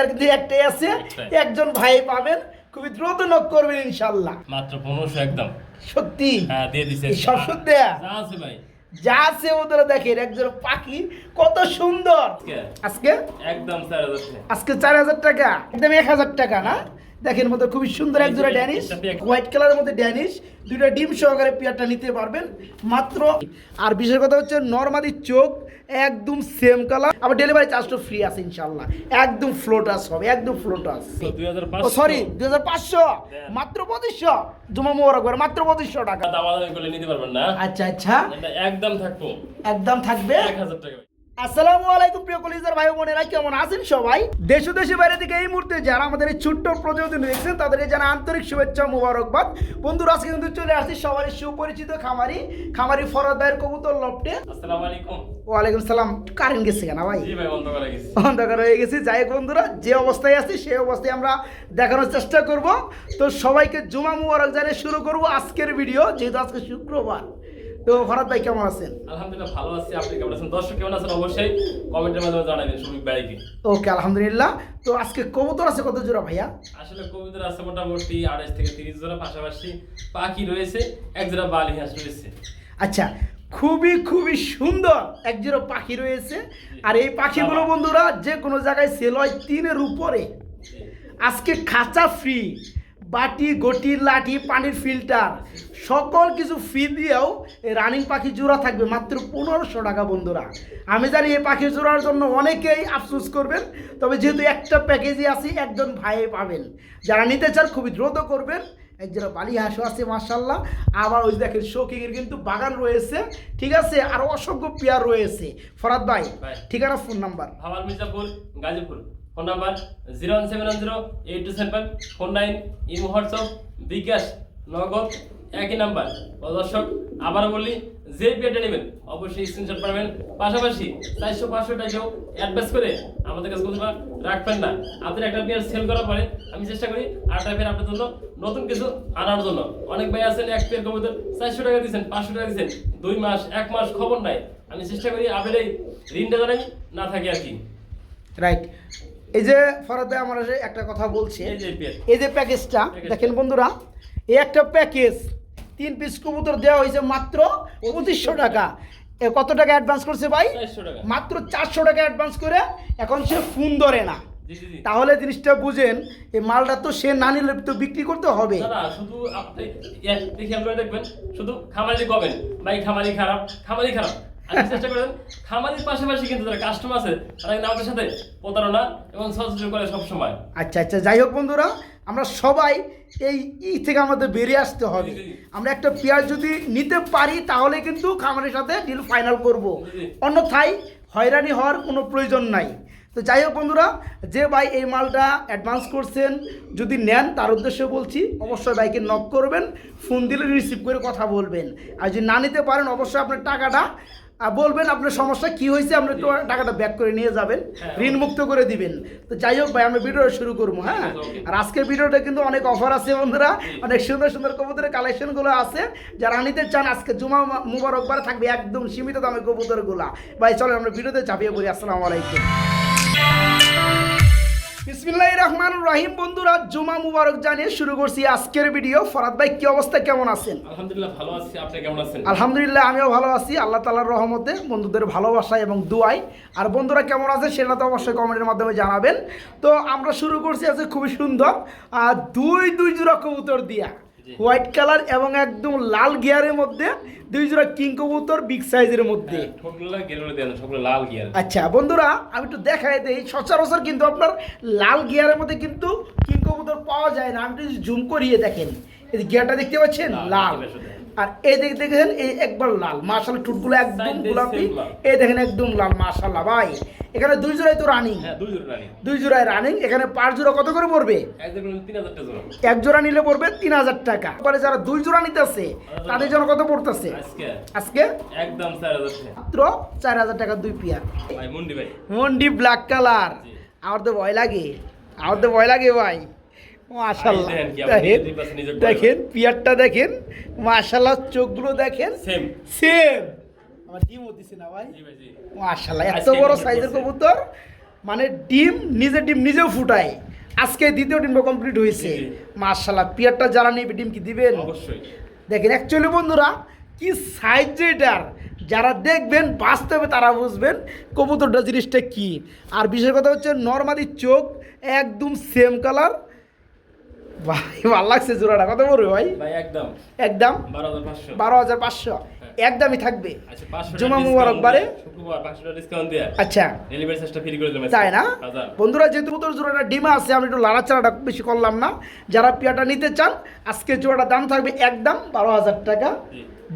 আর কিন্তু একটাই আছে। একজন ভাই পাবেন খুবই দ্রুত নক করবেন ইনশাল্লাহ মাত্র পনেরোশো একদম। সত্যি? হ্যাঁ দিয়ে দিছে। সব সত্যি যা আছে ভাই। যা আছে ওদের দেখেন একজন পাখি কত সুন্দর। আজকে? একদম চার। আজকে চার হাজার টাকা। একদম এক হাজার টাকা না? দেখেন মতো খুবই সুন্দর এক জোড়া ড্যানিশ হোয়াইট কালারের মধ্যে ড্যানিশ দুইটা ডিম সহকারে পেয়ারটা নিতে পারবেন। মাত্র আর বিশেষ কথা হচ্ছে নর্মালি চোখ একদম সেম কালার আবার ডেলিভারি চার্জটা ফ্রি আছে ইনশাল্লাহ একদম ফ্লোটাস হবে একদম ফ্লোটাস 2500 ও সরি দুই হাজার পাঁচশো? মাত্র পঁচিশশো? জুমা মোবারক করে মাত্র পঁচিশশো টাকা। করলে নিতে পারবেন না? আচ্ছা আচ্ছা। একদম থাকব। একদম থাকবে? এক হাজার টাকা। আসসালামু আলাইকুম প্রিয় কলিজার ভাই বোনেরা কেমন আছেন সবাই? দেশ ও দেশের বাইরে থেকে এই মুহূর্তে যারা আমাদের এই ছোট্ট প্রতিবেদন দেখছেন তাদেরকে জানা আন্তরিক শুভেচ্ছা মুবারকবাদ। বন্ধুরা আজকে কিন্তু চলে আসছি সবারই সুপরিচিত খামারি খামারি ফরদ ভাইয়ের কবুতর লপটে। আসসালামু আলাইকুম। ওয়ালাইকুম সালাম। কারেন্ট গেছে কেন ভাই? জি ভাই বন্ধ করে গেছি। অন্ধকার হয়ে গেছি। যাই বন্ধুরা যে অবস্থায় আছি সেই অবস্থায় আমরা দেখানোর চেষ্টা করব। তো সবাইকে জুমা মুবারক জানিয়ে শুরু করব আজকের ভিডিও যেহেতু আজকে শুক্রবার। তো ফরাদ ভাই কেমন আছেন? আলহামদুলিল্লাহ ভালো আছি। আপনি কেমন আছেন? দর্শক কেমন আছেন? অবশ্যই কমেন্টের মাধ্যমে জানাবেন সুমিক ভাইকে। ওকে আলহামদুলিল্লাহ। তো আজকে কবুতর আছে কত জোড়া ভাইয়া? আসলে কবিতার আছে মোটামুটি আড়াইশ থেকে তিরিশ জোড়া পাশাপাশি পাখি রয়েছে এক জোড়া বালি হাঁস রয়েছে। আচ্ছা খুবই খুবই সুন্দর এক জোড়া পাখি রয়েছে। আর এই পাখিগুলো বন্ধুরা যে কোনো জায়গায় সেল হয় তিনের উপরে। আজকে খাঁচা ফ্রি বাটি গটি লাঠি পানির ফিল্টার সকল কিছু ফ্রি দিয়েও এই রানিং পাখি জোড়া থাকবে মাত্র পনেরোশো টাকা বন্ধুরা। আমি জানি এই পাখি জোড়ার জন্য অনেকেই আফসোস করবেন তবে যেহেতু একটা প্যাকেজে আছে একজন ভাই পাবেন। যারা নিতে চান খুবই দ্রুত করবেন। একজোড়া বালি হাঁসও আছে মার্শাল্লাহ আবার ওই দেখেন শৌকিংয়ের কিন্তু বাগান রয়েছে। ঠিক আছে? আর অসংখ্য পেয়ার রয়েছে। ফরাদ ভাই। ঠিকানা phone number Mirzapur Gazipur. Phone number zero one seven zero eight two seven four nine Imo WhatsApp bKash Nagad একই নাম্বার। দর্শক আবার বলি, যে পেটে নেবেন, অবশ্যই স্ক্রিনশট পাবেন। পাশাপাশি চারশো পাঁচশো টাকাও অ্যাডভান্স করে আমাদের কাছে কোনো রাখবেন না। আপনি একটা পেয়ার সেল করার পরে আমি চেষ্টা করি আরেকটা পেয়ার আপনার জন্য, নতুন কিছু আনার জন্য। অনেক ভাই আছেন, এক পেয়ার কবুতর চারশো টাকা দিচ্ছেন পাঁচশো টাকা দিচ্ছেন দুই মাস, এক মাস খবর নাই। আমি চেষ্টা করি আপনার এই ঋণটা জানাই, না থাকে আর কি। রাইট এই যে ভাই আমার একটা কথা বলছে। এই যে প্যাকেজটা। দেখেন বন্ধুরা এই একটা প্যাকেজ তিন পিস কবুতর দেওয়া হয়েছে মাত্র পঁচিশশো টাকা। কত টাকা অ্যাডভান্স করছে ভাই? মাত্র চারশো টাকা অ্যাডভান্স করে এখন সে ফোন ধরে না। তাহলে জিনিসটা বুঝেন এই মালটা তো সে না নিলে তো বিক্রি করতে হবে। শুধু আপনি দেখবেন শুধু খামারি কবেন? ভাই খামারি খারাপ খামারি খারাপ। আপনি চেষ্টা করেন খামারির পাশাপাশি কিন্তু যারা কাস্টমার আছে তারা কিন্তু আমাদের সাথে প্রতারণা এবং সহযোগিতা করে সবসময়। আচ্ছা আচ্ছা যাই হোক বন্ধুরা আমরা সবাই এই ই থেকে আমাদের বেরিয়ে আসতে হবে। আমরা একটা পেঁয়াজ যদি নিতে পারি তাহলে কিন্তু খামারের সাথে ডিল ফাইনাল করব। অন্যথায় হয়রানি হওয়ার কোনো প্রয়োজন নাই। তো যাই হোক বন্ধুরা যে ভাই এই মালটা অ্যাডভান্স করছেন যদি নেন তার উদ্দেশ্যে বলছি অবশ্যই বাইকে নক করবেন ফোন দিলে রিসিভ করে কথা বলবেন। আর যদি না নিতে পারেন অবশ্যই আপনার টাকাটা বলবেন আপনার সমস্যা কি হয়েছে আপনি একটু টাকাটা ব্যাক করে নিয়ে যাবেন হ্যাঁ। ঋণ মুক্ত করে দিবেন। তো যাই হোক ভাই আমরা ভিডিওটা শুরু করব হ্যাঁ. আর আজকের ভিডিওটা কিন্তু অনেক অফার আছে বন্ধুরা অনেক সুন্দর সুন্দর কবুতরের কালেকশনগুলো আছে। যারা নিতে চান আজকে জুমা মুবারকবার থাকবে একদম সীমিত দামে কবুতরগুলা। ভাই চলেন আমরা ভিডিওতে চাপিয়ে পড়ি আসসালামু আলাইকুম। বিসমিল্লাহির রহমানুর রহিম। বন্ধুরা জুমা মুবারক জানিয়ে শুরু করছি আজকের ভিডিও। ফরাদ ভাই কি অবস্থা? কেমন আছেন? আলহামদুলিল্লাহ ভালো আছি। আপনি কেমন আছেন? আলহামদুলিল্লাহ আমিও ভালো আছি। আল্লাহ তালার রহমতে বন্ধুদের ভালোবাসা এবং দুয়াই। আর বন্ধুরা কেমন আছে সেটা তো অবশ্যই কমেন্টের মাধ্যমে জানাবেন। তো আমরা শুরু করছি আজকে খুবই সুন্দর আর দুই দুই জোড়া উত্তর দিয়া। হোয়াইট কালার এবং একদম লাল গিয়ারের মধ্যে দুই জোড়া কিং কবুতর বিগ সাইজের মধ্যে। হ্যাঁ, লাল গিয়ার। আচ্ছা বন্ধুরা আমি একটু দেখাই দিই। সচরাচর কিন্তু আপনার লাল গিয়ারের মধ্যে কিন্তু কিং কবুতর পাওয়া যায় না। আমি একটু জুম করিয়ে দেখেন। এই গিয়ারটা দেখতে পাচ্ছেন? লাল। আর এই দিক দেখেন এই একবার লাল। মার্শাল টুটগুলো একদম গোলাপি। এই দেখেন একদম লাল মার্শাল্লাহ ভাই। এখানে দুই জোড়াই তো রানিং হ্যাঁ দুই জোড়ায় রানিং এখানে পাঁচ জোড়া কত করে পড়বে? এক জোড়া নিলে পড়বে তিন হাজার টাকা। পরে যারা দুই জোড়া নিতেছে তাদের জন্য কত পড়তেছে? আজকে? একদম মাত্র চার হাজার টাকা দুই পিয়ার। মন্ডি ব্ল্যাক কালার আমার তো ভয় লাগে। আমার তো ভয় লাগে ভাই। মাশাল্লাহ দেখেন দেখেন পিয়ারটা দেখেন মাশাল্লাহ চোখগুলো দেখেন। সেম সেম আমার ডিমও দিছে না ভাই। মাশাল্লাহ এত বড় সাইজের। কবুতর। মানে ডিম নিজে ডিম নিজেও ফুটায়। আজকে দ্বিতীয় ডিমটা কমপ্লিট হয়েছে। মার্শাল্লাহ পিয়ারটা যারা নিবে ডিম কি দিবেন? অবশ্যই। দেখেন অ্যাকচুয়ালি বন্ধুরা কি সাইজ যে এটার। যারা দেখবেন বাস্তবে তারা বুঝবেন কবুতরটা জিনিসটা কি। আর বিশেষ কথা হচ্ছে নর্মালি চোখ একদম সেম কালার ভাই ভালো লাগছে জোড়াটা। কত বড় ভাই? ভাই একদম। একদম? বারো হাজার পাঁচশো। পাঁচশো। একদমই থাকবে। আচ্ছা জুমা মুবারক বারে? আচ্ছা। তাই না? বন্ধুরা যেহেতু কবুতর জোড়াটা ডিমা আছে আমি একটু লাড়াচাড়াটা বেশি করলাম না। যারা পিয়াটা নিতে চান আজকে জোড়াটা দাম থাকবে একদম বারো হাজার টাকা।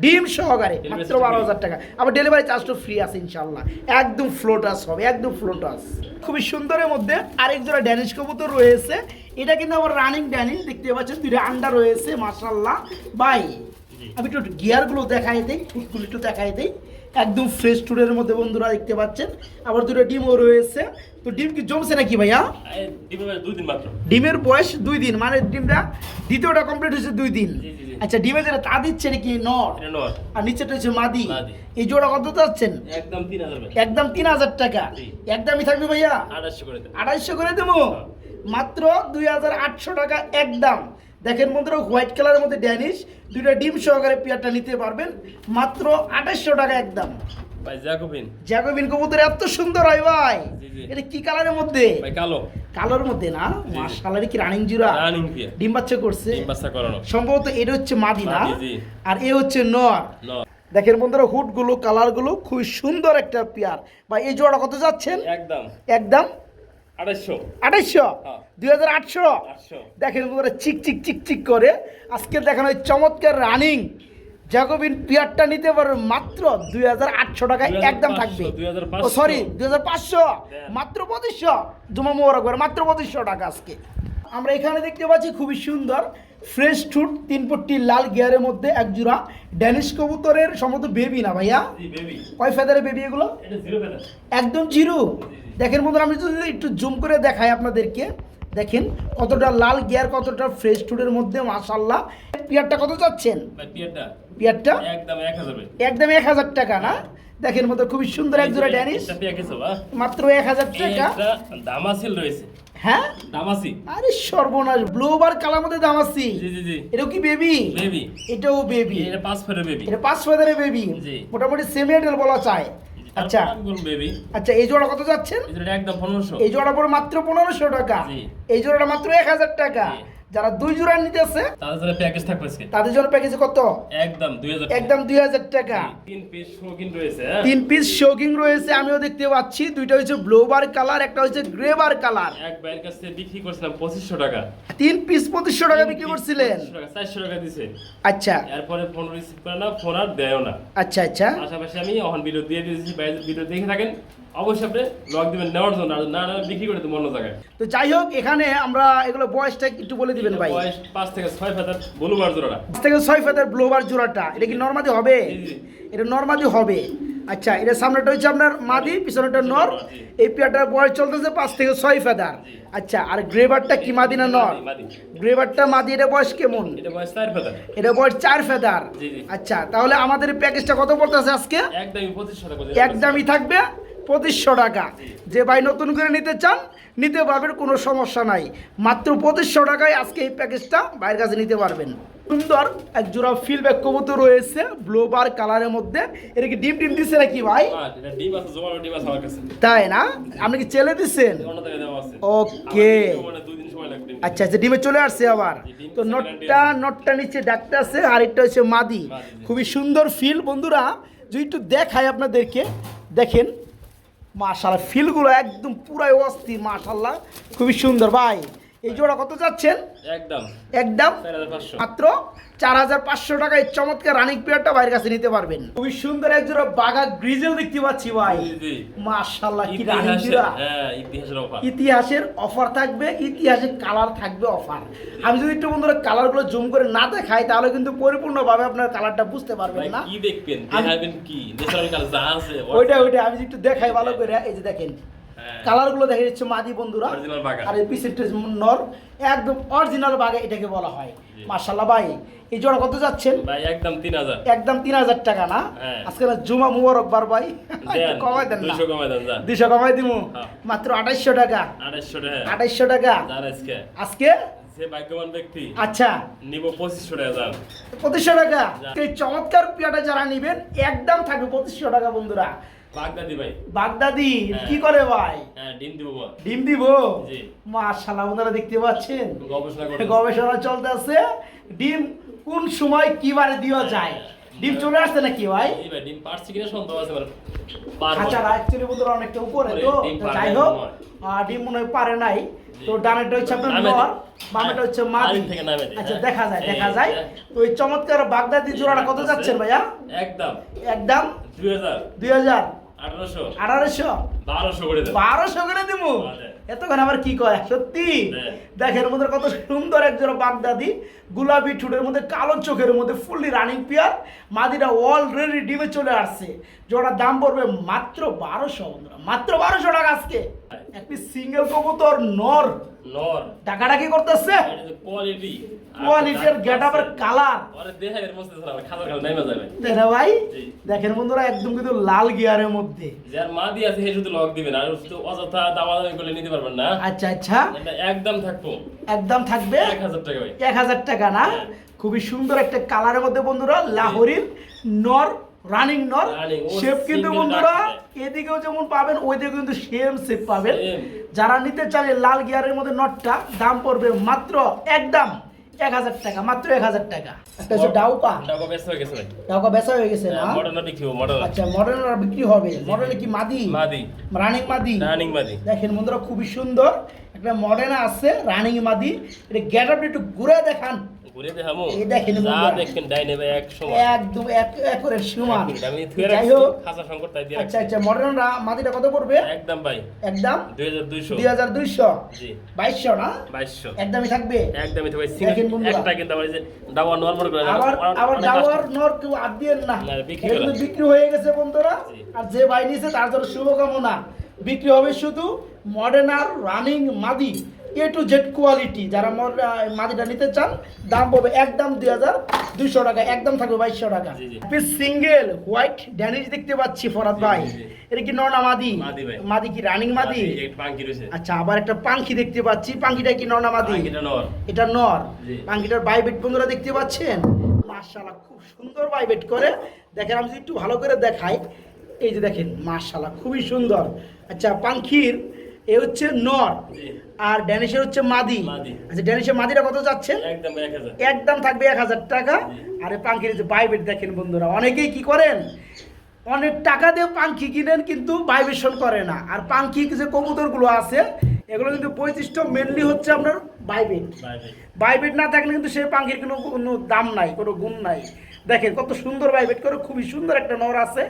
ডিম সহকারে মাত্র বারো হাজার টাকা। আবার ডেলিভারি চার্জটা ফ্রি আছে ইনশাল্লাহ একদম ফ্লোটাস হবে একদম ফ্লোটাস খুবই সুন্দরের মধ্যে আরেক জোড়া ড্যানিশ কবুতর রয়েছে। এটা কিন্তু আমার রানিং ড্যানিল দেখতে পাচ্ছেন দুইটা আন্ডা রয়েছে মার্শাল্লাহ বাই আমি একটু গিয়ারগুলো দেখাই দিই ফুটগুলো একটু দেখাই দিই। একদম ফ্রেশ টুরের মধ্যে বন্ধুরা দেখতে পাচ্ছেন। আবার দুটো ডিমও রয়েছে। তো ডিম কি জমছে নাকি ভাইয়া? মাত্র। ডিমের বয়স দুই দিন মানে ডিমটা দ্বিতীয়টা কমপ্লিট হয়েছে দুই দিন। আচ্ছা ডিমে যেটা তা দিচ্ছে নাকি? নর। আর নিচেটা হচ্ছে মাদি। এই জোড়া কত চাচ্ছেন? একদম তিন হাজার একদম তিন হাজার টাকা। একদমই থাকবে ভাইয়া? আড়াইশো করে আড়াইশো করে দেবো? মাত্র দুই হাজার আটশো টাকা একদম। দেখেন বন্ধুরা হোয়াইট কালারের মধ্যে ড্যানিশ। দুইটা ডিম সহকারে পেয়ারটা নিতে পারবেন। মাত্র আঠাশশো টাকা একদম। ভাই জ্যাকোবিন। জ্যাকোবিন কবুতর এত সুন্দর হয় ভাই। এটা কি কালারের মধ্যে? ভাই কালো। কালোর মধ্যে না। মাশাআল্লাহ কি রানিং জুরা রানিং পিয়া ডিম বাচ্চা করছে। ডিম বাচ্চা করানো। সম্ভবত এটা হচ্ছে মাদি না? আর এ হচ্ছে নর। দেখেন বন্ধুরা হুডগুলো কালারগুলো খুব সুন্দর একটা পেয়ার বা এই জোড়া কত যাচ্ছেন? একদম। একদম? হ্যাঁ। দেখেন চিক চিক চিক চিক করে। আজকে দেখানো চমৎকার রানিং জ্যাকোবিন পিয়ারটা নিতে পারবেন মাত্র দুই হাজার আটশো টাকায় একদম থাকবে। ও সরি দুই হাজার পাঁচশো। মাত্র পঁচিশশো। জমা মোবারক মাত্র পঁচিশশো টাকা আজকে। আমরা এখানে দেখতে পাচ্ছি খুবই সুন্দর ফ্রেশ ফুড তিন পট্টি লাল গিয়ারের মধ্যে এক জোড়া ড্যানিশ কবুতরের সম্ভবত বেবি না ভাইয়া? কয় ফেদারের বেবি এগুলো? ফেদার একদম জিরো। দেখেন বন্ধুরা আমি যদি একটু জুম করে দেখাই আপনাদেরকে দেখেন কতটা লাল গিয়ার কতটা ফ্রেশ ফুডের মধ্যে মাশাল্লাহ পিয়ারটা কত চাচ্ছেন? পিয়ারটা। পিয়ারটা? একদম এক হাজার একদম এক হাজার টাকা না? দেখেন মতো খুবই সুন্দর এক জোড়া ড্যানিশ। এটা মাত্র এক হাজার টাকা। দামাসিল রয়েছে। হ্যাঁ? দামাসি। আরে সর্বনাশ ব্লু বার কালার মধ্যে দাম আছে জি জি জি। এটাও কি বেবি? বেবি। এটাও বেবি। এটা পাঁচ ফেরের বেবি। এটা পাঁচ ফেদারের বেবি। জি। মোটামুটি সেমি এডেল বলা চায় আচ্ছা। বেবি। আচ্ছা এই জোড়া কত যাচ্ছেন? এটা এই জোড়া মাত্র পনেরোশো টাকা। জি। এই জোড়াটা মাত্র এক হাজার টাকা। যারা দুই জোড়া নিতেছে তাদের জন্য প্যাকেজ থাকবে আজকে। তাদের জন্য প্যাকেজে কত? একদম দুই হাজার একদম দুই হাজার টাকা। তিন পিস শৌখিন রয়েছে হ্যাঁ? তিন পিস শোকিং রয়েছে আমিও দেখতে পাচ্ছি। দুইটা হচ্ছে ব্লোবার কালার একটা হচ্ছে গ্রেবার কালার এক ভাইয়ের কাছে বিক্রি করছিলাম টাকা। তিন পিস টাকা বিক্রি করছিলেন? চারশো টাকা দিছে। আচ্ছা। এরপরে ফোন রিসিভ করে না ফোন আর দেয়ও না। আচ্ছা আচ্ছা। পাশাপাশি আমি অহন ভিডিও দিয়ে দিয়েছি ভিডিও দেখে থাকেন। অবশ্যই আপনি লক দিবেন নেওয়ার জন্য। আর না না বিক্রি করে দেবো অন্য জায়গায়। তো যাই হোক এখানে আমরা এগুলো বয়সটা একটু বলে দিবেন ভাই? পাঁচ থেকে ছয় হাজার বলুবার জোড়া পাঁচ থেকে ছয় ফেদার ব্লোবার জোড়াটা। এটা কি নর্মাদি হবে। এটা নর্মাদি হবে। আচ্ছা এটা সামনেটা হচ্ছে আপনার মাদি পিছনেটা নর। এই পেয়ারটার বয়স চলতেছে পাঁচ থেকে ছয় ফেদার। আচ্ছা আর গ্রেভারটা কি মাদি না নর? গ্রেভারটা মাদি। এটা বয়স কেমন? এটা বয়স চার ফেদার। জি, জি। আচ্ছা তাহলে আমাদের প্যাকেজটা কত পড়তেছে আজকে? একদমই থাকবে। পঁচিশশো টাকা। যে ভাই নতুন করে নিতে চান নিতে পারবেন কোনো সমস্যা নাই। মাত্র পঁচিশশো টাকায় আজকে এই প্যাকেজটা বাইরের কাছে নিতে পারবেন। সুন্দর এক জোড়া ফিলব্যাক কবুতর রয়েছে ব্লোবার কালারের মধ্যে। এটা কি ডিম ডিম দিচ্ছে নাকি ভাই? তাই না? আপনি কি চেলে দিচ্ছেন ওকে। আচ্ছা আচ্ছা ডিমে চলে আসছে আবার। তো নটটা নটটা নিচে ডাকতে আছে আর একটা হচ্ছে মাদি, খুবই সুন্দর ফিল বন্ধুরা। যদি একটু দেখায় আপনাদেরকে দেখেন মাশাল্লাহ ফিলগুলো একদম পুরাই অস্থির মার্শাল্লাহ খুবই সুন্দর ভাই। এই জোড়া কত যাচ্ছেন? একদম। একদম। মাত্র চার হাজার পাঁচশো টাকায় চমৎকার রানিং পেয়ারটা বাইরের কাছে নিতে পারবেন। খুবই সুন্দর এক জোড়া বাঘা গ্রিজেল দেখতে পাচ্ছি ভাই। মাশাল্লাহ কি রানিং ইতিহাসের জোড়া। হ্যাঁ ইতিহাসের অফার থাকবে ইতিহাসের কালার থাকবে অফার আমি যদি একটু বন্ধুরা কালারগুলো জুম করে না দেখাই তাহলে কিন্তু পরিপূর্ণভাবে আপনার কালারটা বুঝতে পারবেন না। কি দেখবেন? দেখাবেন কি? ন্যাচারাল কালার যা আছে ওইটা ওইটা আমি যদি একটু দেখাই ভালো করে এই যে দেখেন। হ্যাঁ। কালারগুলো দেখা যাচ্ছে মাদি বন্ধুরা। আর এই পিসের নর একদম অরিজিনাল বাঘা এটাকে বলা হয়। জি। মার্শাল্লাহ ভাই এই জোড়া কত যাচ্ছেন? ভাই একদম তিন হাজার। একদম তিন হাজার টাকা না? হ্যাঁ। আজকে না জুমা মুবারক বার ভাই কমাই দেন না। দুশো কমাই দেন যা। দুশো কমাই দিমু। হ্যাঁ। মাত্র আঠাইশশো টাকা। আড়াইশো টাকা। আঠাইশশো টাকা। যান আজকে। আজকে? যে ভাগ্যবান ব্যক্তি। আচ্ছা। নিব পঁচিশশো টাকা যান। পঁচিশশো টাকা। এই চমৎকার পিয়াটা যারা নিবেন একদম থাকবে পঁচিশশো টাকা বন্ধুরা। বাগদাদি ভাই। বাগদাদি হ্যাঁ। কি করে ভাই? হ্যাঁ ডিম দিব। ডিম দিব? জি। মাশাআল্লাহ বন্ধুরা দেখতে পাচ্ছেন? গবেষণা গবেষণা চলতে আছে ডিম কোন সময় কিবারে দেওয়া যায়? ডিম চলে আসছে নাকি ভাই? ডিম পারছি কিনা সন্দেহ আছে আমার আচ্ছা অ্যাকচুয়ালি বন্ধুরা অনেকটা উপরে তো যাই হোক ডিম মনে হয় পারে নাই। তো হচ্ছে আপনার নর বামেটা হ্যাঁ, মাদি। আচ্ছা হ্যাঁ। দেখা যায় দেখা যায়। হ্যাঁ। তো এই চমৎকার বাগদাদি জোড়াটা কত যাচ্ছেন ভাইয়া? একদম। একদম? দুই হাজার। দুই হাজার। আঠারোশো। আঠারোশো? বারোশো করে বারোশো করে দিব। এতক্ষণ আবার কি কয়? সত্যি। দেখেন মধ্যে কত সুন্দর বাগদাদি গুলাবি ঠোঁটের মধ্যে কালো চোখের মধ্যে ফুললি রানিং পিয়ার মাদিটা অলরেডি ডিমে চলে আসছে। দাম পড়বে মাত্র বারোশো বন্ধুরা। মাত্র বারোশো টাকা আজকে। একটি সিঙ্গেল কবুতর নর। নর। টাকাটা কি করতেছে? কোয়ালিটি কোয়ালিটির গেট আপের কালার ওরে দেখে এর মধ্যে খাবার খাবার খাবার নেমে যাবে। দেখে ভাই? দেখেন বন্ধুরা একদম কিন্তু লাল গিয়ারের মধ্যে। যার মা দিয়ে আছে সে শুধু লক দিবেন আর শুধু অযথা দামাদামি করলে নিতে পারবেন না। আচ্ছা আচ্ছা। একদম থাকব। একদম থাকবে? এক হাজার টাকা ভাই। এক হাজার টাকা না? হ্যাঁ। খুবই সুন্দর একটা কালারের মধ্যে বন্ধুরা লাহোরির নর রানিং নর শেপ কিন্তু বন্ধুরা এদিকেও যেমন পাবেন ওইদিকে কিন্তু সেম শেপ পাবেন। যারা নিতে চান লাল গিয়ারের মধ্যে নটটা দাম পড়বে মাত্র একদম এক হাজার টাকা মাত্র এক হাজার টাকা। একটা হচ্ছে ডাউকা। টাকা ব্যস্ত হয়ে গেছে ডাউকা বেচা হয়ে গেছে না? মডার্ন বিক্রি হব মডার্ন আচ্ছা মডেল বিক্রি হবে। মডেলে কি মাদি? মাদি। রানিং মাদি। রানিং মাদি। দেখেন বন্ধুরা খুবই সুন্দর। একটা মডেল আছে রানিং মাদি। এটা গেট আপটা একটু ঘুরে দেখান। ঘুরে দেখামো। এই দেখেন যা দেখেন ডাইনে ভাই এক একদম এক সমান। আমি থুয়ে রাখছি খাসা সংকট তাই দিয়ে আচ্ছা আচ্ছা মডার্ন মাদিটা কত পড়বে? একদম ভাই। একদম? দুই হাজার দুইশো। দুই হাজার দুইশো? জি। বাইশশো না? বাইশশো। একদমই থাকবে? একদমই একটা কিন্তু আমার যে নরমাল করে আবার আবার ডাওয়ার নর কেউ আদ দিয়েন না। বিক্রি হয়ে গেছে বন্ধুরা। আর যে ভাই নিয়েছে তার জন্য শুভকামনা। বিক্রি হবে শুধু মডার্ন আর রানিং মাদি। এ টু জেড কোয়ালিটি যারা মাদিটা নিতে চান দাম পড়বে একদম দুই হাজার দুইশো টাকা একদম থাকবে বাইশশো টাকা। সিঙ্গেল হোয়াইট ড্যানিশ দেখতে পাচ্ছি ফরাদ ভাই। এটা কি ননা মাদি? মাদি কি রানিং মাদি? আচ্ছা আবার একটা পাঙ্খি দেখতে পাচ্ছি। পাঙ্খিটা কি ননা মাদি? এটা নর। পাঙ্খিটার বাইবেট বন্ধুরা দেখতে পাচ্ছেন? মাশাআল্লাহ খুব সুন্দর বাইবেট করে। দেখেন আমি যদি একটু ভালো করে দেখাই। এই যে দেখেন মাশাআল্লাহ খুবই সুন্দর। আচ্ছা পাঙ্খির এ হচ্ছে নর আর ড্যানিশের হচ্ছে মাদি। আচ্ছা ড্যানিশের মাদিটা কত যাচ্ছেন একদম থাকবে এক হাজার টাকা। আর পাঙ্খির যে বাইবেট দেখেন বন্ধুরা অনেকেই কি করেন? অনেক টাকা দিয়ে পাঙ্খি কিনেন কিন্তু ভাইব্রেশন করে না। আর পাঙ্খি যে কবুতরগুলো আছে এগুলো কিন্তু বৈশিষ্ট্য মেনলি হচ্ছে আপনার বাইবেট বাই বাইবেট না থাকলে কিন্তু সেই পাখির কোনো কোনো দাম নাই কোনো গুণ নাই। দেখেন কত সুন্দর বাইবেট করে খুবই সুন্দর একটা নর আছে।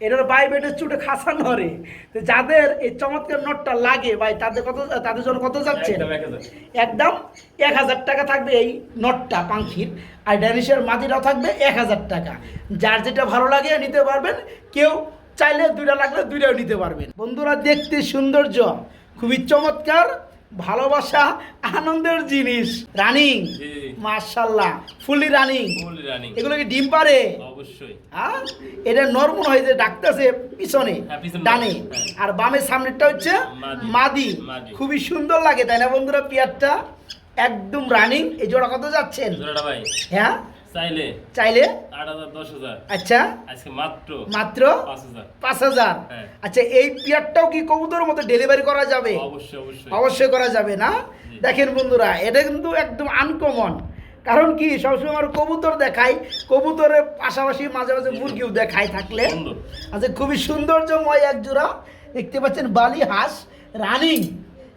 এটার বাইবেটের চুটে খাসা নরে তো যাদের এই চমৎকার নটটা লাগে ভাই তাদের কত তাদের জন্য কত যাচ্ছে? একদম এক হাজার। একদম এক হাজার টাকা থাকবে এই নটটা পাখির। আর ড্যানিশের মাদিটাও থাকবে এক হাজার টাকা। যার যেটা ভালো লাগে নিতে পারবেন কেউ চাইলে দুইটা লাগলে দুইটাও নিতে পারবেন। বন্ধুরা দেখতে সৌন্দর্য খুবই চমৎকার। ভালোবাসা আনন্দের জিনিস। রানিং। মার্শাল্লাহ ফুলি রানিং এগুলো কি ডিম পারে? অবশ্যই। হ্যাঁ? এটা নর্মাল হয় যে ডাকতেছে পিছনে হ্যাঁ, ডানে। হ্যাঁ। আর বামের সামনেরটা হচ্ছে মাদি। খুবই সুন্দর লাগে তাই না বন্ধুরা? পিয়ারটা একদম রানিং এই জোড়া কত যাচ্ছেন? হ্যাঁ? চাইলে চাইলে? আট হাজার দশ হাজার। আচ্ছা। আজকে মাত্র মাত্র? পাঁচ হাজার। পাঁচ হাজার? হ্যাঁ। আচ্ছা এই পিয়ারটাও কি কবুতরের মতো ডেলিভারি করা যাবে? অবশ্যই অবশ্যই। অবশ্যই করা যাবে না? দেখেন বন্ধুরা এটা কিন্তু একদম আনকমন কারণ কি সবসময় আমার কবুতর দেখাই কবুতরের পাশাপাশি মাঝে মাঝে মুরগিও দেখাই থাকলে। আচ্ছা খুবই সৌন্দর্যময় এক জোড়া। দেখতে পাচ্ছেন বালি হাঁস রানিং।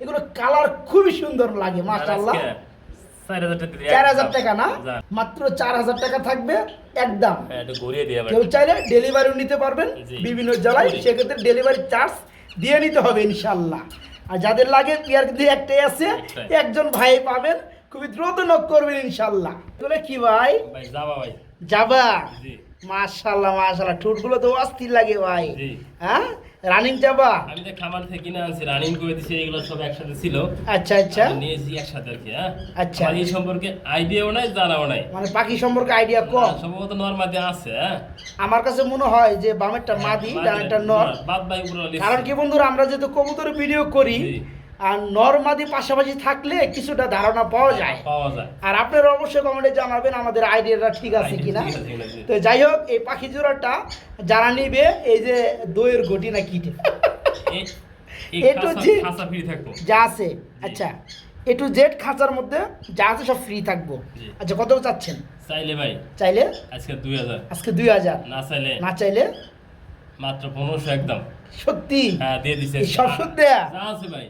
এগুলো কালার খুবই সুন্দর লাগে মাশাআল্লাহ। চার হাজার টাকা না? মাত্র চার হাজার টাকা থাকবে একদম। হ্যাঁ, কেউ চাইলে ডেলিভারিও নিতে পারবেন বিভিন্ন জেলায় সেক্ষেত্রে ডেলিভারি চার্জ দিয়ে নিতে হবে ইনশাল্লাহ আর যাদের লাগে পিয়ার কিন্তু একটাই আছে একজন ভাই পাবেন। খুবই দ্রুত নক করবেন ইনশাল্লাহ এগুলো কি ভাই? যাবা ভাই। যাবা? জি। মাশাল্লাহ মাশাল্লাহ ঠোঁটগুলো তো অস্থির লাগে ভাই। হ্যাঁ? রানিং চাবা আমি তো খামার থেকে কিনে আনছি রানিং করে দিছি এগুলো সব একসাথে ছিল। আচ্ছা আচ্ছা। নিয়েছি একসাথে আর কি হ্যাঁ? আচ্ছা। পাখি সম্পর্কে আইডিয়াও নাই জানাও নাই। মানে পাখি সম্পর্কে আইডিয়া কম। সম্ভবত নর্মাদি আছে হ্যাঁ? আমার কাছে মনে হয় যে বামেরটা মাদি ডানেরটা নর। বাদ ভাই কারণ কি বন্ধুরা আমরা যেহেতু কবুতর ভিডিও করি। আর নর মাদি পাশাপাশি থাকলে কিছুটা ধারণা পাওয়া যায়। আর আপনারা অবশ্যই কমেন্টে জানাবেন আমাদের আইডিয়াটা ঠিক আছে কিনা। তো যাই হোক এই পাখি জোড়াটা যারা নিবে এই যে দইয়ের ঘটি না কিটে। ফ্রি থাকব। যা আছে আচ্ছা এ টু জেড খাঁচার মধ্যে যা আছে সব ফ্রি থাকব। আচ্ছা কত চাচ্ছেন? চাইলে ভাই চাইলে? আজকে দুই হাজার। আজকে দুই হাজার। না চাইলে। না চাইলে? মাত্র পনেরোশো একদম। সত্যি? হ্যাঁ দিয়ে দিছে। সব সত্যি? যা আছে ভাই।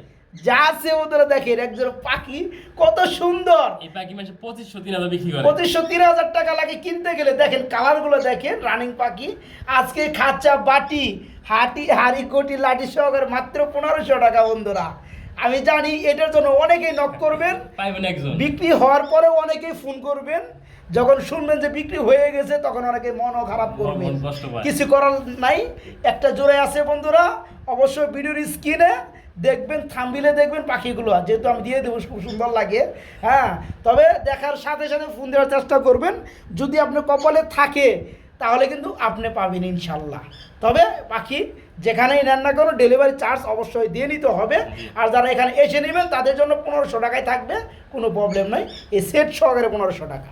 যা আছে ওদের দেখেন একজন পাখি কত সুন্দর। এই পাখি মাসে পঁচিশশো তিন হাজার বিক্রি করে। পঁচিশশো তিন হাজার টাকা লাগে কিনতে গেলে। দেখেন কালারগুলো দেখেন রানিং পাখি। আজকে খাঁচা বাটি হাটি হাড়ি কোটি লাঠি সহকারে মাত্র পনেরোশো টাকা বন্ধুরা। আমি জানি এটার জন্য অনেকেই নক করবেন। বিক্রি হওয়ার পরেও অনেকেই ফোন করবেন। যখন শুনবেন যে বিক্রি হয়ে গেছে তখন অনেকে মনও খারাপ করবে কষ্ট পায়। কিছু করার নাই। একটা জোরে আছে বন্ধুরা। অবশ্যই ভিডিওর স্ক্রিনে দেখবেন, থামবিলে দেখবেন পাখিগুলো। যেহেতু আমি দিয়ে দেবো, খুব সুন্দর লাগে। হ্যাঁ তবে দেখার সাথে সাথে ফোন দেওয়ার চেষ্টা করবেন। যদি আপনার কপালে থাকে, তাহলে কিন্তু আপনি পাবেন ইনশাল্লাহ। তবে পাখি যেখানেই নেন না কোনো, ডেলিভারি চার্জ অবশ্যই দিয়ে নিতে হবে। আর যারা এখানে এসে নেবেন, তাদের জন্য পনেরোশো টাকায় থাকবে, কোনো প্রবলেম নাই। এই সেট সহকারে পনেরোশো টাকা।